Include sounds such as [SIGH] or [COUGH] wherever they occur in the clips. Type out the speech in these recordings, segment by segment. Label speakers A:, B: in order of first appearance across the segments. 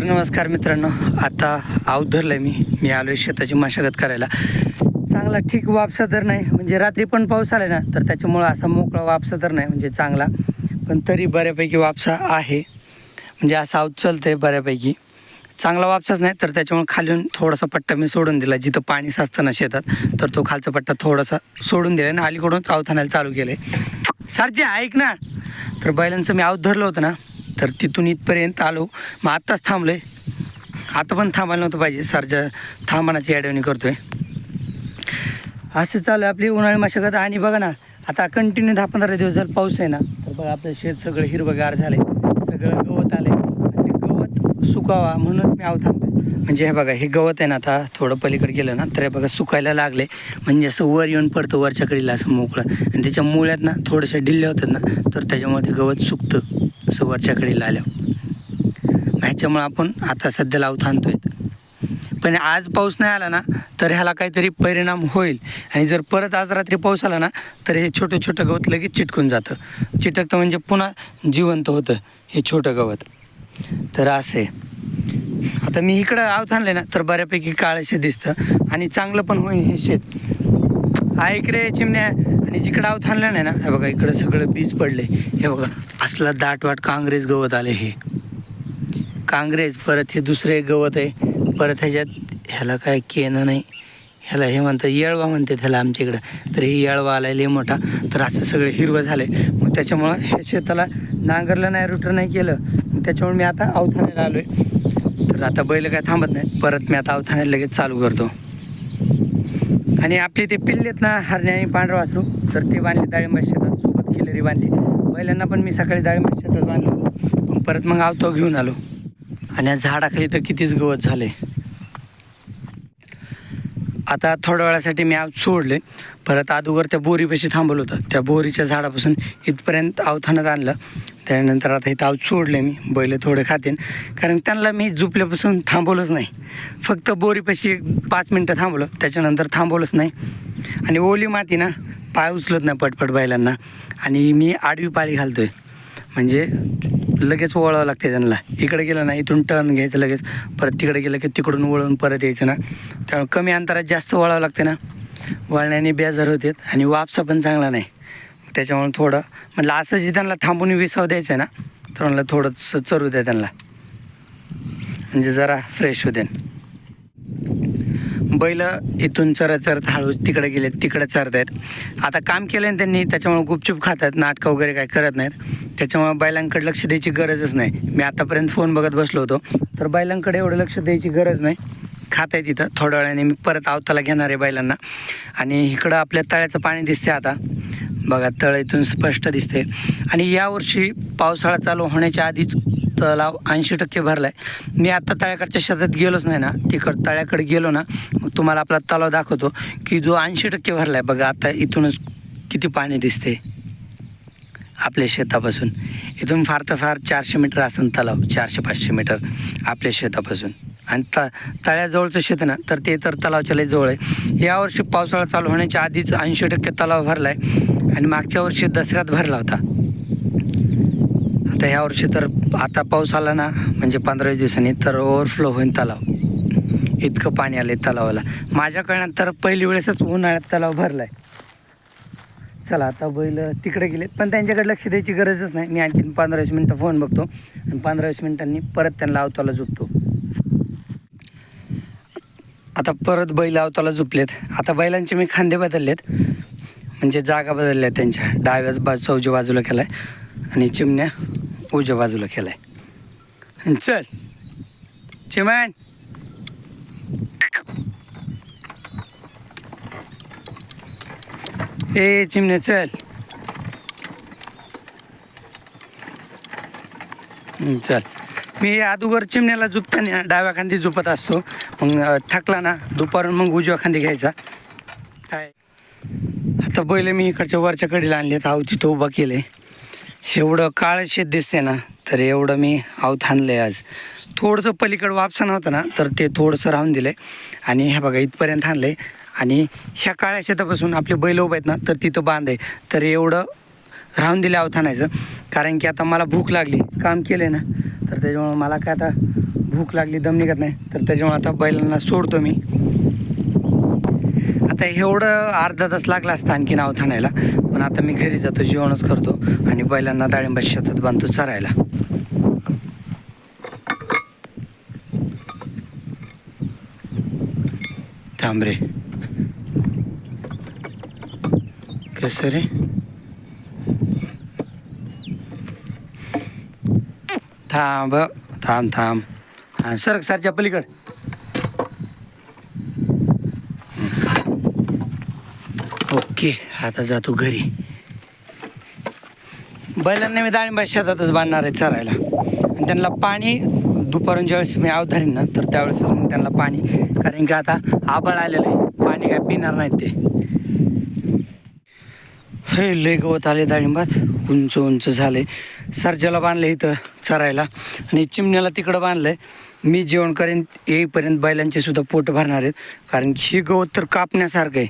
A: तर नमस्कार मित्रांनो. आता अवधरलं मी. मी आलो आहे शेताची मशागत करायला. चांगला ठीक वापसा तर नाही. म्हणजे रात्री पण पाऊस आला ना तर त्याच्यामुळं असा मोकळा वापसा तर नाही म्हणजे चांगला. पण तरी बऱ्यापैकी वापसा आहे. म्हणजे असा आऊत आहे बऱ्यापैकी. चांगला वापसाच नाही तर त्याच्यामुळे खालून थोडासा पट्टा मी सोडून दिला. जिथं पाणी साचतं ना शेतात तर तो खालचा पट्टा थोडासा सोडून दिला आणि अलीकडूनच आऊत चालू केलं आहे सारखे ऐक ना. तर बैलांचं मी आऊत धरलं होतं ना तर तिथून इथपर्यंत आलो. मग आत्ताच थांबलो आहे आता पण थांबायला नव्हतं पाहिजे. सरच्या थांबण्याची ॲडव्हनी करतो आहे असं चालू आहे आपली उन्हाळी मशागत. आणि बघा ना आता कंटिन्यू दहा पंधरा दिवस जर पाऊस आहे ना तर बघा आपलं शेत सगळं हिरवंगार झालं आहे सगळं गवत आलं आहे ते गवत सुकावा म्हणून मी आव थांबतो म्हणजे हे बघा हे गवत आहे ना आता थोडं पलीकडे गेलं ना तर हे बघा सुकायला लागले म्हणजे असं वर येऊन पडतं वरच्या कडेला असं मोकळं. आणि त्याच्या मुळ्यात ना थोडंसं ढिल्ल्या होतात ना तर त्याच्यामुळे ते गवत सुकतं. असं वरच्या कडेला आल्यावर. ह्याच्यामुळं आपण आता सध्या लावून थांबतोय. पण आज पाऊस नाही आला ना तर ह्याला काहीतरी परिणाम होईल. आणि जर परत आज रात्री पाऊस आला ना तर हे छोटं छोटं गवत लगेच चिटकून जातं. चिटकतं म्हणजे पुन्हा जिवंत होतं हे छोटं गवत. तर असे. आता मी इकडं आवत ना तर बऱ्यापैकी काळेसे दिसतं आणि चांगलं पण होईल हे शेत. ऐक रे चिमण्या. आणि जिकडं अवथानलं नाही ना हे बघा इकडं सगळं बीज पडले हे बघा असला दाटवाट काँग्रेस गवत आले हे. काँग्रेस परत हे दुसरे गवत आहे. परत ह्याच्यात ह्याला काय केनं नाही. ह्याला हे म्हणतात येळवा म्हणते त्याला आमच्या इकडं. तर हे येळवा आलाय लय मोठा. तर असं सगळं हिरवं झालं आहे मग त्याच्यामुळं ह्या शेताला नांगरलं नाही रुटर नाही केलं. मग त्याच्यामुळे मी आता अवथाण्याला आलो आहे तर आता बैल काय थांबत नाही परत मी आता अवथाण्याला लगेच चालू करतो. आणि आपले ते पिल्लेत ना हरणे आणि पांढरं वासरू तर ते बांधले डाळिंबा शेतात सोबत खिलरी बांधली. बैलांना पण मी सकाळी डाळिंबा शेतात बांधलो. पण परत मग आवतो घेऊन आलो. आणि या झाडाखाली तर कितीच गवत झाले. आता थोड्या वेळासाठी मी आव सोडले परत अगोदर त्या बोरीपाशी थांबवलं होतं. त्या बोरीच्या झाडापासून इथपर्यंत अवथानात आणलं. त्यानंतर आता इथं आऊत सोडले मी. बैल थोडे खातेन. कारण त्यांना मी झुपल्यापासून थांबवलंच नाही. फक्त बोरीपाशी पाच मिनटं थांबवलं त्याच्यानंतर थांबवलंच नाही. आणि ओली माती ना पाय उचलत नाही पटपट बैलांना. आणि मी आडवी पाळी घालतोय. म्हणजे लगेच वळावं लागते त्यांना. इकडे गेलं ना इथून टर्न घ्यायचं लगेच. परत तिकडे गेलं की तिकडून वळून परत यायचं ना. त्यामुळे कमी अंतरात जास्त वळावं लागते ना. वळण्याने बेजार होते आणि वापसा पण चांगला नाही. त्याच्यामुळे थोडं म्हटलं असं जे त्यांना थांबून विसाव द्यायचं आहे ना तर म्हणलं थोडंसं चरू द्या त्यांना. म्हणजे जरा फ्रेश होते बैल इथून चरत चरत हळू तिकडे गेले तिकडे चरत आहेत आता काम केलं ना त्यांनी त्याच्यामुळे गुपचूप खातात नाटकं वगैरे काय करत नाहीत. त्याच्यामुळे बैलांकडे लक्ष द्यायची गरजच नाही. मी आतापर्यंत फोन बघत बसलो होतो तर बैलांकडे एवढं लक्ष द्यायची गरज नाही. खात आहे तिथं थोड्या वेळाने मी परत आवताला घेणार आहे बैलांना आणि इकडं आपल्या तळ्याचं पाणी दिसते आता. बघा तळ इथून स्पष्ट दिसते आणि यावर्षी पावसाळा चालू होण्याच्या आधीच तलाव ऐंशी टक्के भरला आहे मी आत्ता तळ्याकडच्या शेतात गेलोच नाही ना. तिकड तळ्याकडे गेलो ना मग तुम्हाला आपला तलाव दाखवतो की जो ऐंशी टक्के भरला आहे बघा आता इथूनच किती पाणी दिसते आपल्या शेतापासून. इथून फार तर फार चारशे मीटर असेल तलाव चारशे पाचशे मीटर आपल्या शेतापासून. आणि त तळ्याजवळचं शेत ना तर ते तर तलावच्या लय जवळ आहे. यावर्षी पावसाळा चालू होण्याच्या आधीच ऐंशी टक्के तलाव भरला आहे आणि मागच्या वर्षी दसऱ्यात भरला होता. आता ह्या वर्षी तर आता पाऊस आला ना म्हणजे पंधरा दिवसांनी तर ओव्हरफ्लो होईल तलाव. इतकं पाणी आलं आहे तलावाला. माझ्या कळण्यात तर पहिली वेळेसच उन्हाळ्यात तलाव भरला आहे चला आता बैल तिकडे गेले पण त्यांच्याकडे लक्ष द्यायची गरजच नाही. मी आणखीन पंधरा वीस मिनटं फोन बघतो. आणि पंधरा वीस मिनटांनी परत त्यांना अवताला झुपतो. आता परत बैल अवताला झुपलेत. आता बैलांचे मी खांदे बदललेत. म्हणजे जागा बदलल्या आहेत त्यांच्या. डाव्याच बाजू चौजी बाजूला केला आहे आणि चिमण्या. उजव्या बाजूला केला आहे चल. चिमण. ए चिमण्या चल. चल. मी अगोदर चिमण्याला झुपताना डाव्या खांदी झुपत असतो. मग थकला ना दुपारून मग उजव्या खांदी घ्यायचा. काय? आता बैल मी इकडच्या वरच्या कडेला आणले तर आव तिथं उभा केले एवढं काळं शेत दिसते ना तर एवढं मी आवत आणलं आहे आज. थोडंसं पलीकडं वापसा नव्हतं ना तर ते थोडंसं राहून दिलं आहे आणि हे बघा इथपर्यंत आणलं आहे आणि ह्या काळ्या शेतापासून आपले बैल उभे आहेत ना तर तिथं बांध आहे. तर एवढं राहून दिलं आवत आणायचं कारण की आता मला भूक लागली. काम केलं आहे ना तर त्याच्यामुळं मला काय आता भूक भूक लागली दम निघत नाही. तर त्याच्यामुळे आता बैलांना सोडतो मी. आता एवढं अर्धा तास लागला असता आणखी नाव थाणायला पण आता मी घरी जातो जेवणच करतो आणि बैलांना डाळिंबा शेतात बांधतो चरायला. थांबरे. कसं रे? थांब थांब थांब. हां सर सरच्या पलीकड. ओके आता जातो घरी. बैलांना मी डाळिंबा शेतातच बांधणार आहे चरायला. आणि त्यांना पाणी दुपारून ज्यावेळेस मी अवधारीन ना तर त्यावेळेसच मग त्यांना पाणी. कारण की आता आबाळ आलेलं आहे. पाणी काय पिणार नाहीत ते. हे लय गवत आले डाळिंबात उंच उंच झाले सरजाला बांधलं इथं चरायला. आणि चिमण्याला तिकडं बांधलं आहे मी जेवण करेन येईपर्यंत बैलांचे सुद्धा पोट भरणार आहेत. कारण ही गवत तर कापण्यासारखं आहे.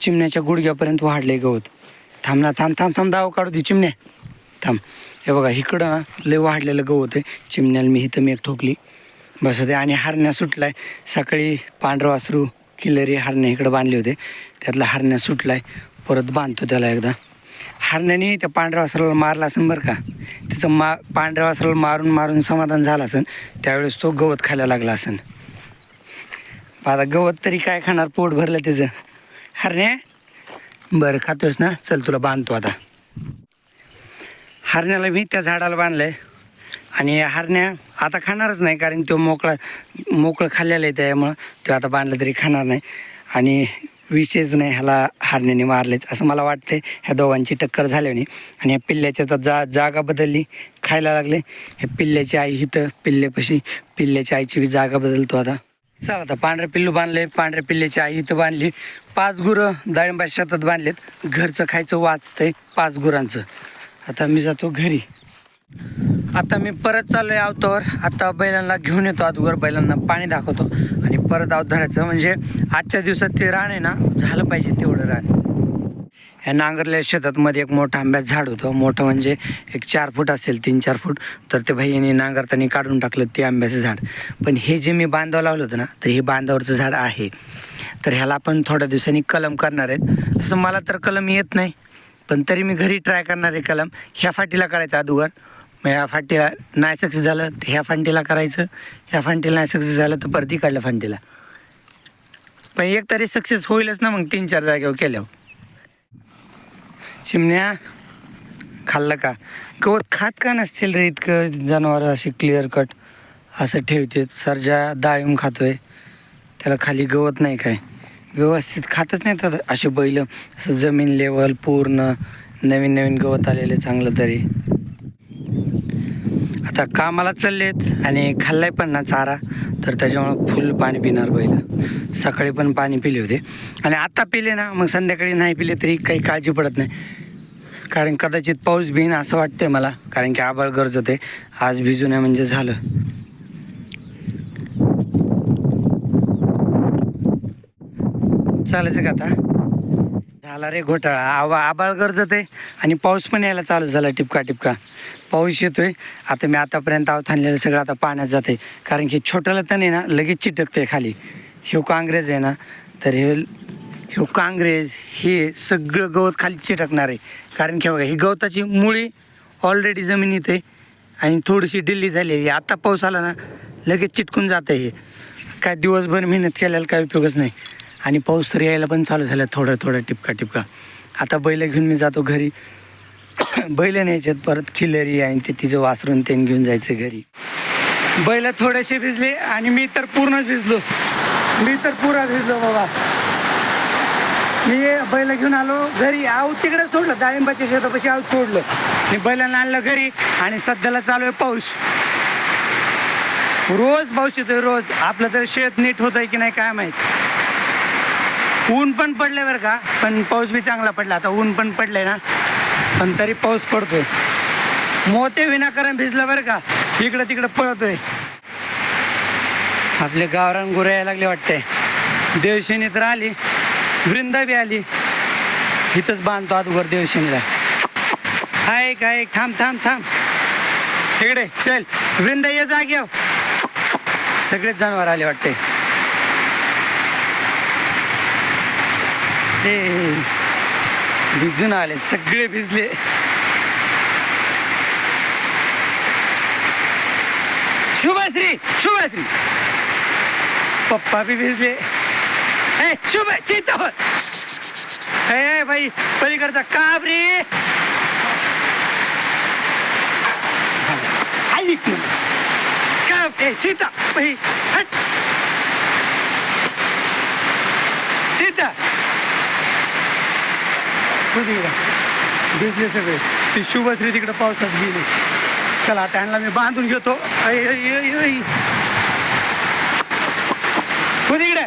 A: चिमण्याच्या गुडघ्यापर्यंत वाढले गवत. थांबला थांब थांब थांब दाव काढू दे चिमण्या. थांब. हे बघा इकडं ना लय वाढलेलं गवत आहे. चिमण्याला मी इथं मी एक ठोकली. बस होते आणि हरण्या सुटलाय. सकाळी पांढरं वासरू किल्लरी हरण्या इकडं बांधले होते. त्यातला हरण्या सुटलाय. परत बांधतो त्याला एकदा. हरण्याने त्या पांढऱ्या वासराला मारला असेल बरं का? त्याचं मा पांढऱ्या वासराला मारून मारून समाधान झालं असेल त्यावेळेस तो गवत खायला लागला असेल. आता गवत तरी काय खाणार? पोट भरलं त्याचं. हरण्या बरं खातोस ना? चल तुला बांधतो आता. हरण्याला मी त्या झाडाला बांधलंय. आणि हरण्या आता खाणारच नाही कारण तो मोकळा मोकळं खाल्लेलं आहे त्यामुळं तो आता बांधलं तरी खाणार नाही. आणि विषयच नाही ह्याला हरण्याने मारलेच असं मला वाटतंय. ह्या दोघांची टक्कर झाल्याने आणि या पिल्ल्याच्या तर जा जागा बदलली खायला लागले. हे पिल्ल्याची आई इथं पिल्ल्यापाशी पिल्ल्याच्या आईची बी जागा बदलतो आता. चला आता पांढरे पिल्लू बांधले पांढऱ्या पिल्ल्याची आई इथं बांधली. पाच गुरं डाळिंबा शेतात बांधलेत. घरचं खायचं वाचतंय पाच गुरांचं. आता मी जातो घरी. आता मी परत चाललोय आवतावर. आता बैलांना घेऊन येतो अगोदर बैलांना पाणी दाखवतो. परत आव धरायचं म्हणजे आजच्या दिवसात ते रान आहे ना झालं पाहिजे तेवढं रान. ह्या नांगरलेल्या शेतातमध्ये एक मोठं आंब्याचं झाड होतं. मोठं म्हणजे एक चार फूट असेल तीन चार फूट. तर ते भाईने नांगरताना काढून टाकलं ते आंब्याचं झाड. पण हे जे मी बांधावं लावलं होतं ना तर हे बांधावरचं झाड आहे. तर ह्याला आपण थोड्या दिवसांनी कलम करणार आहेत. तसं मला तर कलम येत नाही. पण तरी मी घरी ट्राय करणार आहे कलम. ह्या फाटीला करायचं अगोदर मग ह्या फांटीला नाही सक्सेस झालं तर ह्या फांटीला करायचं. ह्या फांटीला नाही सक्सेस झालं तर परती काढलं फांटीला. पण एक तरी सक्सेस होईलच ना मग तीन चार जागेवर केल्यावर. चिमण्या खाल्लं का? गवत खात का नसतील रे इतकं? जनावरं असे क्लिअर कट असं ठेवते. सरजा डाळिंब खातोय. त्याला खाली गवत नाही काय? व्यवस्थित खातच नाही तर असे बैल. असं जमीन लेवल पूर्ण. नवीन नवीन गवत आलेले चांगलं तरी. आता कामाला चाललेत आणि खाल्लाय पण ना चारा. तर त्याच्यामुळं फुल पाणी पिणार बैल. सकाळी पण पाणी पिले होते. आणि आता पिले ना मग संध्याकाळी नाही पिले तरी काही काळजी पडत नाही. कारण कदाचित पाऊस भिन असं वाटतंय मला कारण की आबाळ गरज होते. आज भिजू नये म्हणजे झालं. चालायचं का आता? झाला रे घोटाळा. आवा आबाळ गरजत आहे आणि पाऊस पण यायला चालू झाला टिपका टिपका. पाऊस येतोय. आता मी आतापर्यंत आव सगळं आता पाण्यात जाते कारण की छोट्याला तण आहे ना लगेच चिटकते खाली. ह्यो काँग्रेस आहे ना तर हे ह्यो काँग्रेस हे सगळं गवत खाली चिटकणार आहे. कारण की बघा ही गवताची मुळी ऑलरेडी जमिनीत आहे. आणि थोडीशी डिल्ली झालेली आहे. आता पाऊस आला ना लगेच चिटकून जातं हे. काय दिवसभर मेहनत केल्याला काय उपयोगच नाही. आणि पाऊस तर यायला पण चालू झाला थोडं थोडं टिपका टिपका. आता बैल घेऊन मी जातो घरी. [COUGHS] बैल न्यायच्यात परत खिलरी आणि ते तिचं वासरून ते घेऊन जायचं घरी. बैल थोडेसे भिजले आणि मी तर पूर्णच भिजलो. मी तर पुरा भिजलो बाबा. मी बैल घेऊन आलो घरी. आऊ तिकडे सोडलं. डाळिंबाच्या शेतापाशी आऊ सोडलं. मी बैलांना आणलं घरी आणि सध्याला चालू आहे पाऊस. रोज पाऊस येतोय रोज. आपलं तर शेत नीट होत आहे की नाही काय माहीत. ऊन पण पडले बरं का. पण पाऊस बी चांगला पडला. आता ऊन पण पडलंय ना. पण तरी पाऊस पडतोय. मोते विनाकारण भिजलं बरं का. इकडं तिकडं पळतोय. आपले गावरान गुरं यायला लागले वाटतंय. देवशिनी तर आली. वृंदा बी आली. इथंच बांधतो अगोदर देवशिनीला. हाय काय थांब थांब थांब. तिकडे चल. वृंदा ये जाग्याव सगळेच जनावर आले वाटते ते भिजून आले सगळे भिजले. शुभश्री शुभश्री. पप्पा बी भिजले. ए शुभ सीता ए भाई पलीकडचा काबरी. ऐक ना. ए सीता भाई हट. सीता कुठे भिजले सगळे ती शुभश्री तिकडे पावसात गेली. चला त्यांना मी बांधून घेतो. ऐ, तिकडे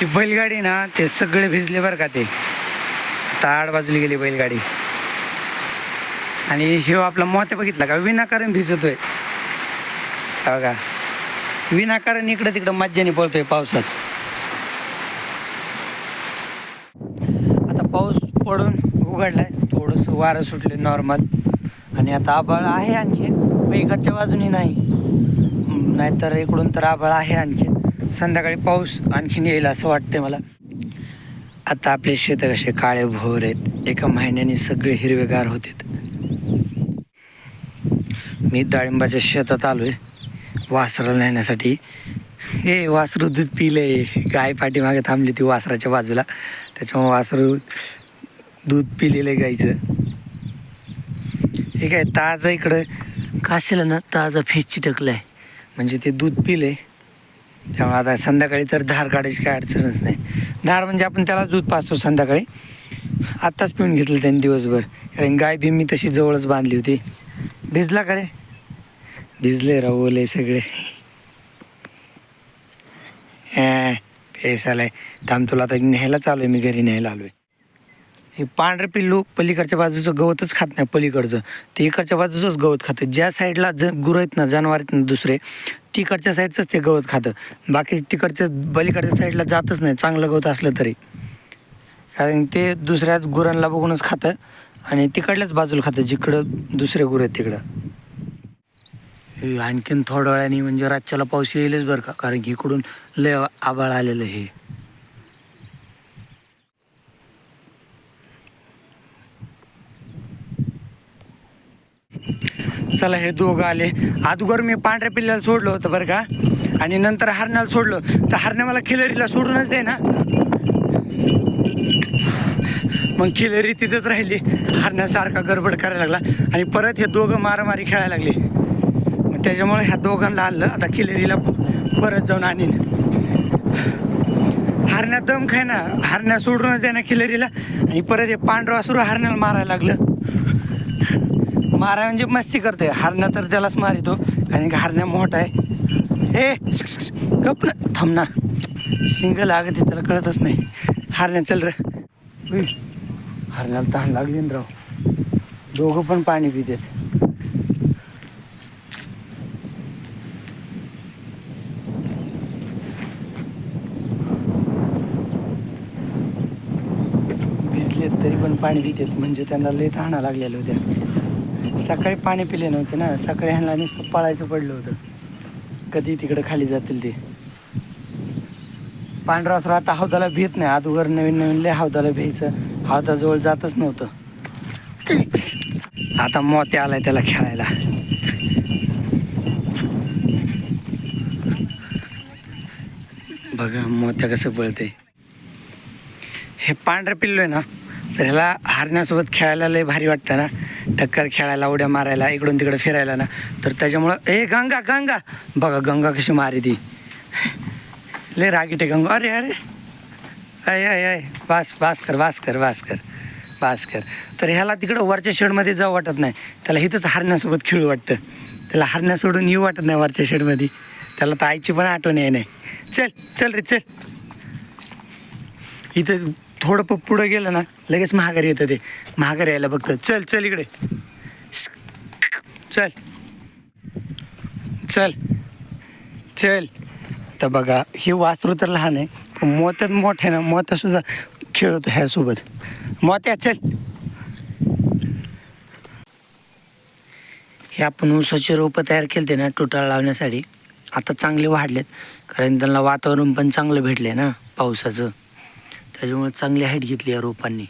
A: ती बैलगाडी ना ते सगळे भिजले बरं का ते. आता आड बाजूला गेली बैलगाडी. आणि ह्यो आपला मोत्या बघितला का? विनाकारण भिजतोय. हो का? विनाकारण इकडं तिकडं मज्जाने पळतोय पावसात. आता पाऊस पडून उघडलाय. थोडंसं वारं सुटले नॉर्मल आणि आता आभाळ आहे आणखी. इकडच्या बाजूनी नाही. नाहीतर इकडून तर आभाळ आहे आणखी. संध्याकाळी पाऊस आणखीन येईल असं वाटतंय मला. आता आपले शेत कसे काळे भोर आहेत. एका महिन्याने सगळे हिरवेगार होते मी डाळिंबाच्या शेतात आलो आहे वासराला नेण्यासाठी. हे वासरू दूध पिले गाय पाठीमागे थांबली ती वासराच्या बाजूला. त्याच्यामुळे वासरू दूध पिलेलं आहे गाईचं. हे काय ताजं इकडं? काशीला ना ताजा फेस चिटकलं आहे म्हणजे ते दूध पिले त्यामुळे आता संध्याकाळी तर धार काढायची काय अडचणच नाही. धार म्हणजे आपण त्याला दूध पाचतो संध्याकाळी. आत्ताच पिऊन घेतलं त्यांनी दिवसभर. कारण गाय बी मी तशी जवळच बांधली होती. भिजला का रे? भिजले रवले सगळे. फेस आलाय. थांब तुला आता न्यायला चालू आहे मी घरी न्यायला आलोय. हे पांढरे पिल्लू पलीकडच्या बाजूचं गवतच खात नाही पलीकडचं. ते इकडच्या बाजूचंच गवत खातं. ज्या साईडला ज गुरं आहेत ना जनावर आहेत ना दुसरे तिकडच्या साईडचंच ते गवत खातं. बाकी तिकडच्या पलीकडच्या साईडला जातच नाही. चांगलं गवत असलं तरी. कारण ते दुसऱ्याच गुरांना बघूनच खातं आणि तिकडल्याच बाजूला खातं. जिकडं दुसरे गुरं आहेत तिकडं. हे आणखीन थोड्या वेळाने म्हणजे रातच्याला पाऊस येईलच बरं का? कारण की इकडून लय आबाळ आलेलं हे चला हे दोघं आले. अगोदर मी पांढऱ्या पिल्ल्याला सोडलं होतं बरं का? आणि नंतर हरण्याला सोडलं. तर हरण्या मला खिलरीला सोडूनच दे ना. मग खिलरी तिथंच राहिली. हरण्यासारखा गडबड करायला लागला. आणि परत हे दोघं मारामारी खेळायला लागले. त्याच्यामुळे ह्या दोघांना आणलं. आता खिलेरीला परत जाऊन आणीन. हरण्या दम खाय ना. हरण्या सोडूनच दे ना खिलेरीला. आणि परत हे पांढरं हारण्याला हरण्याला मारायला लागलं. मारा म्हणजे मस्ती करते हारण्या तर त्यालाच मारितो. कारण की हरण्या मोठा आहे. ए गप ना. थांब ना. शिंग लागते त्याला कळतच नाही. हारण्या चल रे. उई, हरण्याला तहान लागली ना राव. दोघं पण पाणी पितात भिजलेत तरी पाणी पितात म्हणजे त्यांना लय तहाणा लागलेलं होत्या सकाळी पाणी पिले नव्हते ना सकाळी ह्यांना नुसतं पळायचं पडलं होतं. कधी तिकडं खाली जातील ते. पांढरा असं आता हौदाला भीत नाही अगोदर नवीन नवीन लय हौदाला भ्यायचं हौदाजवळ जातच नव्हतं. आता मोते आलाय त्याला खेळायला. बघा मोत्या कसं पळते हे पांढरं पिल्लो आहे ना तर ह्याला हारण्यासोबत खेळायला लय भारी वाटतं ना. टक्कर खेळायला उड्या मारायला इकडून तिकडे फिरायला ना. तर त्याच्यामुळं ए गंगा गंगा. बघा गंगा कशी मारी ती. लय रागीटे गंगा. अरे अरे. अय अय अय बास बास कर बास कर बास कर बास कर. तर ह्याला तिकडं वरच्या शेडमध्ये जाऊ वाटत नाही. त्याला इथंच हरण्यासोबत खेळू वाटतं. त्याला हरण्या सोडून येऊ वाटत नाही वरच्या शेडमध्ये. त्याला तर आईची पण आठवण आहे नाही चल चल रे चल. इथं थोडं प पुढं गेलं ना लगेच महागारी येतं ते. महागारी यायला बघतं चल चल इकडे. चल. चल. चल. तर बघा हे वासरू तर लहान आहे पण मोत्यात मोठं आहे ना मोत्यासुद्धा खेळतो ह्यासोबत. मोत्या चल. हे आपण ऊसाची रोपं तयार केलते ना टोटाळ लावण्यासाठी. आता चांगले वाढलेत कारण त्यांना वातावरण पण चांगलं भेटले ना पावसाचं. त्याच्यामुळे चांगली हाईट घेतली या रोपांनी.